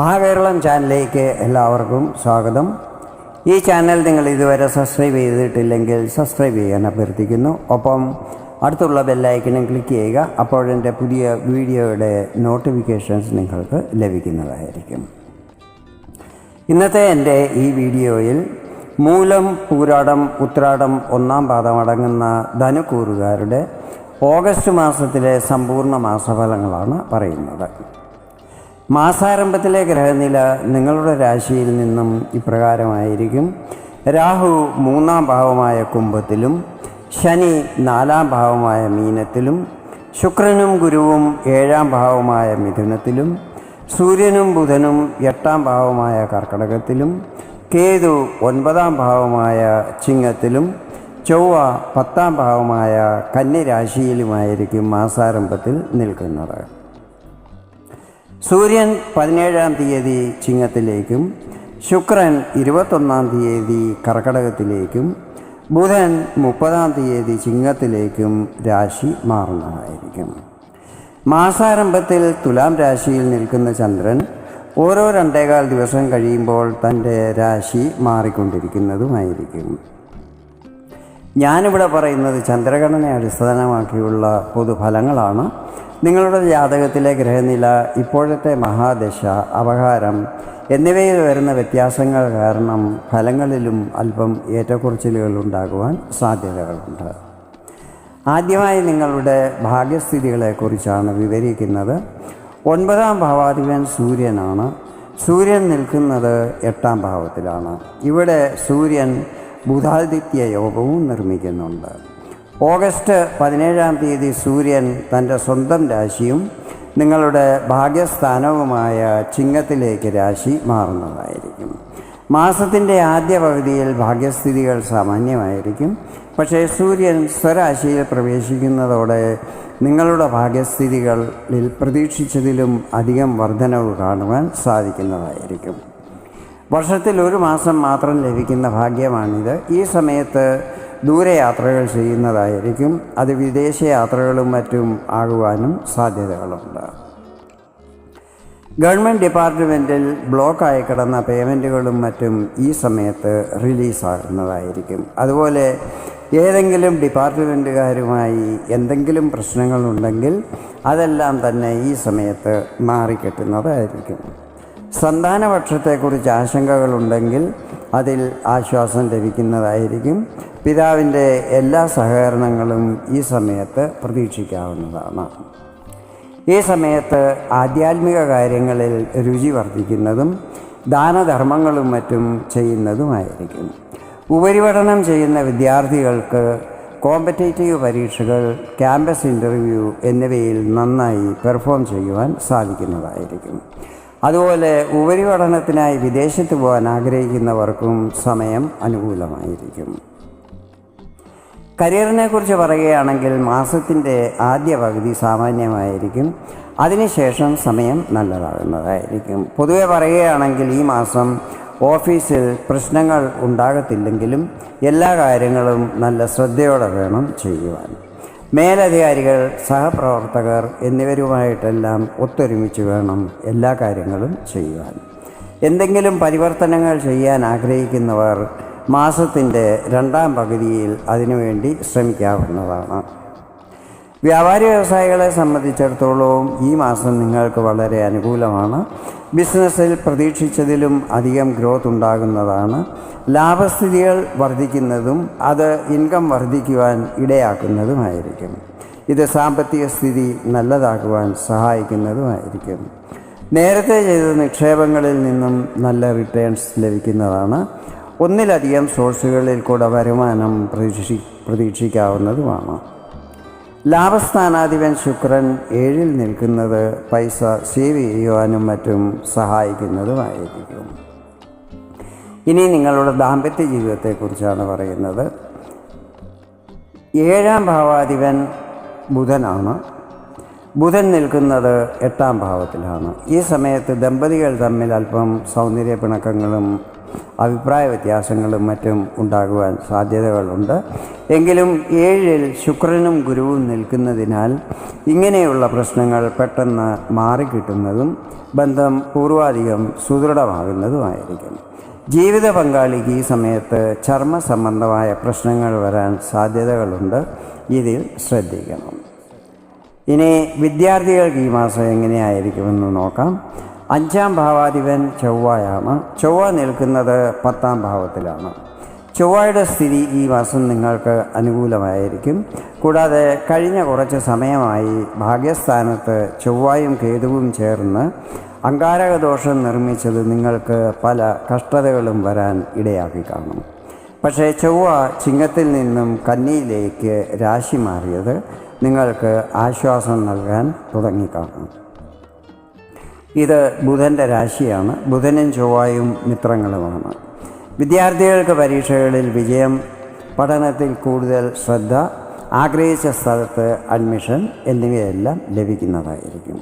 മഹാകേരളം ചാനലിലേക്ക് എല്ലാവർക്കും സ്വാഗതം. ഈ ചാനൽ നിങ്ങൾ ഇതുവരെ സബ്സ്ക്രൈബ് ചെയ്തിട്ടില്ലെങ്കിൽ സബ്സ്ക്രൈബ് ചെയ്യാൻ അഭ്യർത്ഥിക്കുന്നു. ഒപ്പം അടുത്തുള്ള ബെല്ലൈക്കനും ക്ലിക്ക് ചെയ്യുക അപ്പോഴെന്റെ പുതിയ വീഡിയോയുടെ നോട്ടിഫിക്കേഷൻസ് നിങ്ങൾക്ക് ലഭിക്കുന്നതായിരിക്കും. ഇന്നത്തെ എന്റെ ഈ വീഡിയോയിൽ മൂലം പൂരാടം ഉത്രാടം ഒന്നാം പാദം അടങ്ങുന്ന ധനുക്കൂറുകാരുടെ ഓഗസ്റ്റ് മാസത്തിലെ സമ്പൂർണ മാസഫലങ്ങളാണ് പറയുന്നത്. മാസാരംഭത്തിലെ ഗ്രഹനില നിങ്ങളുടെ രാശിയിൽ നിന്നും ഇപ്രകാരമായിരിക്കും. രാഹു മൂന്നാം ഭാവമായ കുംഭത്തിലും ശനി നാലാം ഭാവമായ മീനത്തിലും ശുക്രനും ഗുരുവും ഏഴാം ഭാവമായ മിഥുനത്തിലും സൂര്യനും ബുധനും എട്ടാം ഭാവമായ കർക്കടകത്തിലും കേതു ഒൻപതാം ഭാവമായ ചിങ്ങത്തിലും ചൊവ്വ പത്താം ഭാവമായ കന്നിരാശിയിലുമായിരിക്കും മാസാരംഭത്തിൽ നിൽക്കുന്നത്. സൂര്യൻ പതിനേഴാം തീയതി ചിങ്ങത്തിലേക്കും ശുക്രൻ ഇരുപത്തൊന്നാം തീയതി കർക്കടകത്തിലേക്കും ബുധൻ മുപ്പതാം തീയതി ചിങ്ങത്തിലേക്കും രാശി മാറുന്നതായിരിക്കും. മാസാരംഭത്തിൽ തുലാം രാശിയിൽ നിൽക്കുന്ന ചന്ദ്രൻ ഓരോ രണ്ടേകാൽ ദിവസം കഴിയുമ്പോൾ തന്റെ രാശി മാറിക്കൊണ്ടിരിക്കുന്നതുമായിരിക്കും. ഞാനിവിടെ പറയുന്നത് ചന്ദ്രഗണനെ അടിസ്ഥാനമാക്കിയുള്ള പൊതുഫലങ്ങളാണ്. നിങ്ങളുടെ ജാതകത്തിലെ ഗ്രഹനില ഇപ്പോഴത്തെ മഹാദശ അപഹാരം എന്നിവയിൽ വരുന്ന വ്യത്യാസങ്ങൾ കാരണം ഫലങ്ങളിലും അല്പം ഏറ്റക്കുറച്ചിലുകൾ ഉണ്ടാകുവാൻ സാധ്യതകളുണ്ട്. ആദ്യമായി നിങ്ങളുടെ ഭാഗ്യസ്ഥിതികളെക്കുറിച്ചാണ് വിവരിക്കുന്നത്. ഒൻപതാം ഭാവാധിപൻ സൂര്യനാണ്. സൂര്യൻ നിൽക്കുന്നത് എട്ടാം ഭാവത്തിലാണ്. ഇവിടെ സൂര്യൻ ബുധാദിത്യ യോഗവും നിർമ്മിക്കുന്നുണ്ട്. ഓഗസ്റ്റ് പതിനേഴാം തീയതി സൂര്യൻ തന്റെ സ്വന്തം രാശിയും നിങ്ങളുടെ ഭാഗ്യസ്ഥാനവുമായ ചിങ്ങത്തിലേക്ക് രാശി മാറുന്നതായിരിക്കും. മാസത്തിന്റെ ആദ്യ പകുതിയിൽ ഭാഗ്യസ്ഥിതികൾ സാമാന്യമായിരിക്കും. പക്ഷേ സൂര്യൻ സ്വരാശിയിൽ പ്രവേശിക്കുന്നതോടെ നിങ്ങളുടെ ഭാഗ്യസ്ഥിതികളിൽ പ്രതീക്ഷിച്ചതിലും അധികം വർധനവ് കാണുവാൻ സാധിക്കുന്നതായിരിക്കും. വർഷത്തിൽ ഒരു മാസം മാത്രം ലഭിക്കുന്ന ഭാഗ്യമാണിത്. ഈ സമയത്ത് ദൂരയാത്രകൾ ചെയ്യുന്നതായിരിക്കും. അത് വിദേശയാത്രകളും മറ്റും ആകുവാനും സാധ്യതകളുണ്ട്. ഗവൺമെന്റ് ഡിപ്പാർട്ട്മെന്റിൽ ബ്ലോക്കായി കിടന്ന പേയ്മെന്റുകളും മറ്റും ഈ സമയത്ത് റിലീസാകുന്നതായിരിക്കും. അതുപോലെ ഏതെങ്കിലും ഡിപ്പാർട്ട്മെന്റുകാരുമായി എന്തെങ്കിലും പ്രശ്നങ്ങളുണ്ടെങ്കിൽ അതെല്ലാം തന്നെ ഈ സമയത്ത് മാറിക്കിട്ടുന്നതായിരിക്കും. സന്താനപക്ഷത്തെക്കുറിച്ച് ആശങ്കകളുണ്ടെങ്കിൽ അതിൽ ആശ്വാസം ലഭിക്കുന്നതായിരിക്കും. പിതാവിന്റെ എല്ലാ സഹകരണങ്ങളും ഈ സമയത്ത് പ്രതീക്ഷിക്കാവുന്നതാണ്. ഈ സമയത്ത് ആധ്യാത്മിക കാര്യങ്ങളിൽ രുചി വർദ്ധിക്കുന്നതും ദാനധർമ്മങ്ങളും മറ്റും ചെയ്യുന്നതുമായിരിക്കും. ഉപരിപഠനം ചെയ്യുന്ന വിദ്യാർത്ഥികൾക്ക് കോമ്പറ്റേറ്റീവ് പരീക്ഷകൾ ക്യാമ്പസ് ഇന്റർവ്യൂ എന്നിവയിൽ നന്നായി പെർഫോം ചെയ്യുവാൻ സാധിക്കുന്നതായിരിക്കും. അതുപോലെ ഉപരിപഠനത്തിനായി വിദേശത്ത് പോകാൻ ആഗ്രഹിക്കുന്നവർക്കും സമയം അനുകൂലമായിരിക്കും. കരിയറിനെ കുറിച്ച് പറയുകയാണെങ്കിൽ മാസത്തിന്റെ ആദ്യ പകുതി സാമാന്യമായിരിക്കും. അതിനുശേഷം സമയം നല്ലതാകുന്നതായിരിക്കും. പൊതുവെ പറയുകയാണെങ്കിൽ ഈ മാസം ഓഫീസിൽ പ്രശ്നങ്ങൾ ഉണ്ടാകത്തില്ലെങ്കിലും എല്ലാ കാര്യങ്ങളും നല്ല ശ്രദ്ധയോടെ വേണം ചെയ്യുവാൻ. മേലധികാരികൾ സഹപ്രവർത്തകർ എന്നിവരുമായിട്ടെല്ലാം ഒത്തൊരുമിച്ച് വേണം എല്ലാ കാര്യങ്ങളും ചെയ്യുവാൻ. എന്തെങ്കിലും പരിവർത്തനങ്ങൾ ചെയ്യാൻ ആഗ്രഹിക്കുന്നവർ മാസത്തിന്റെ രണ്ടാം പകുതിയിൽ അതിനുവേണ്ടി ശ്രമിക്കാവുന്നതാണ്. വ്യാപാരി വ്യവസായികളെ സംബന്ധിച്ചിടത്തോളം ഈ മാസം നിങ്ങൾക്ക് വളരെ അനുകൂലമാണ്. ബിസിനസ്സിൽ പ്രതീക്ഷിച്ചതിലും അധികം ഗ്രോത്ത് ഉണ്ടാകുന്നതാണ്. ലാഭസ്ഥിതികൾ വർദ്ധിക്കുന്നതും അത് ഇൻകം വർദ്ധിക്കുവാൻ ഇടയാക്കുന്നതുമായിരിക്കും. ഇത് സാമ്പത്തിക സ്ഥിതി നല്ലതാക്കുവാൻ സഹായിക്കുന്നതുമായിരിക്കും. നേരത്തെ ചെയ്ത നിക്ഷേപങ്ങളിൽ നിന്നും നല്ല റിട്ടേൺസ് ലഭിക്കുന്നതാണ്. ഒന്നിലധികം സോഴ്സുകളിൽ കൂടെ വരുമാനം പ്രതീക്ഷി പ്രതീക്ഷിക്കാവുന്നതുമാണ്. ലാഭസ്ഥാനാധിപൻ ശുക്രൻ ഏഴിൽ നിൽക്കുന്നത് പൈസ സേവ് ചെയ്യുവാനും മറ്റും സഹായിക്കുന്നതുമായിരിക്കും. ഇനി നിങ്ങളുടെ ദാമ്പത്യ ജീവിതത്തെക്കുറിച്ചാണ് പറയുന്നത്. ഏഴാം ഭാവാധിപൻ ബുധനാണ്. ബുധൻ നിൽക്കുന്നത് എട്ടാം ഭാവത്തിലാണ്. ഈ സമയത്ത് ദമ്പതികൾ തമ്മിൽ അല്പം സൗന്ദര്യ പിണക്കങ്ങളും അഭിപ്രായ വ്യത്യാസങ്ങളും മറ്റും ഉണ്ടാകുവാൻ സാധ്യതകളുണ്ട്. എങ്കിലും ഏഴിൽ ശുക്രനും ഗുരുവും നിൽക്കുന്നതിനാൽ ഇങ്ങനെയുള്ള പ്രശ്നങ്ങൾ പെട്ടെന്ന് മാറിക്കിട്ടുന്നതും ബന്ധം പൂർവാധികം സുദൃഢമാകുന്നതുമായിരിക്കും. ജീവിത പങ്കാളിക്ക് ഈ സമയത്ത് ചർമ്മ സംബന്ധമായ പ്രശ്നങ്ങൾ വരാൻ സാധ്യതകളുണ്ട്. ഇതിൽ ശ്രദ്ധിക്കണം. ഇനി വിദ്യാർത്ഥികൾക്ക് ഈ മാസം എങ്ങനെയായിരിക്കുമെന്ന് നോക്കാം. അഞ്ചാം ഭാവാധിപൻ ചൊവ്വയാണ്. ചൊവ്വ നിൽക്കുന്നത് പത്താം ഭാവത്തിലാണ്. ചൊവ്വയുടെ സ്ഥിതി ഈ മാസം നിങ്ങൾക്ക് അനുകൂലമായിരിക്കും. കൂടാതെ കഴിഞ്ഞ കുറച്ച് സമയമായി ഭാഗ്യസ്ഥാനത്ത് ചൊവ്വായും കേതുവും ചേർന്ന് അങ്കാരകദോഷം നിർമ്മിച്ചത് നിങ്ങൾക്ക് പല കഷ്ടതകളും വരാൻ ഇടയാക്കി കാണും. പക്ഷേ ചൊവ്വ ചിങ്ങത്തിൽ നിന്നും കന്നിയിലേക്ക് രാശി മാറിയത് നിങ്ങൾക്ക് ആശ്വാസം നൽകാൻ തുടങ്ങിക്കാണും ഇത് ബുധന്റെ രാശിയാണ്. ബുധനും ചൊവ്വായും മിത്രങ്ങളുമാണ്. വിദ്യാർത്ഥികൾക്ക് പരീക്ഷകളിൽ വിജയം പഠനത്തിൽ കൂടുതൽ ശ്രദ്ധ ആഗ്രഹിച്ച സ്ഥലത്ത് അഡ്മിഷൻ എന്നിവയെല്ലാം ലഭിക്കുന്നതായിരിക്കും.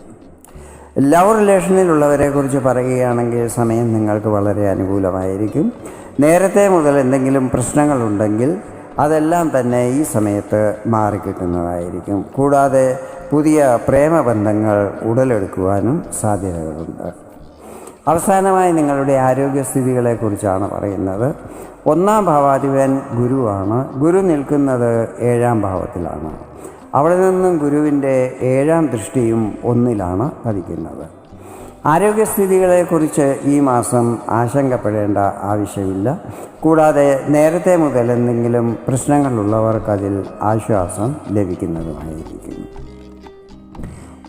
ലവ് റിലേഷനിലുള്ളവരെ കുറിച്ച് പറയുകയാണെങ്കിൽ സമയം നിങ്ങൾക്ക് വളരെ അനുകൂലമായിരിക്കും. നേരത്തെ മുതൽ എന്തെങ്കിലും പ്രശ്നങ്ങളുണ്ടെങ്കിൽ അതെല്ലാം തന്നെ ഈ സമയത്ത് മാറിക്കിട്ടുന്നതായിരിക്കും. കൂടാതെ പുതിയ പ്രേമബന്ധങ്ങൾ ഉടലെടുക്കുവാനും സാധ്യതകളുണ്ട്. അവസാനമായി നിങ്ങളുടെ ആരോഗ്യസ്ഥിതികളെക്കുറിച്ചാണ് പറയുന്നത്. ഒന്നാം ഭാവാധിപൻ ഗുരുവാണ്. ഗുരു നിൽക്കുന്നത് ഏഴാം ഭാവത്തിലാണ്. അവിടെ നിന്നും ഗുരുവിന്റെ ഏഴാം ദൃഷ്ടിയും ഒന്നിലാണ് പതിക്കുന്നത്. ആരോഗ്യസ്ഥിതികളെക്കുറിച്ച് ഈ മാസം ആശങ്കപ്പെടേണ്ട ആവശ്യമില്ല. കൂടാതെ നേരത്തെ മുതൽ എന്തെങ്കിലും പ്രശ്നങ്ങളുള്ളവർക്കതിൽ ആശ്വാസം ലഭിക്കുന്നതുമായിരിക്കും.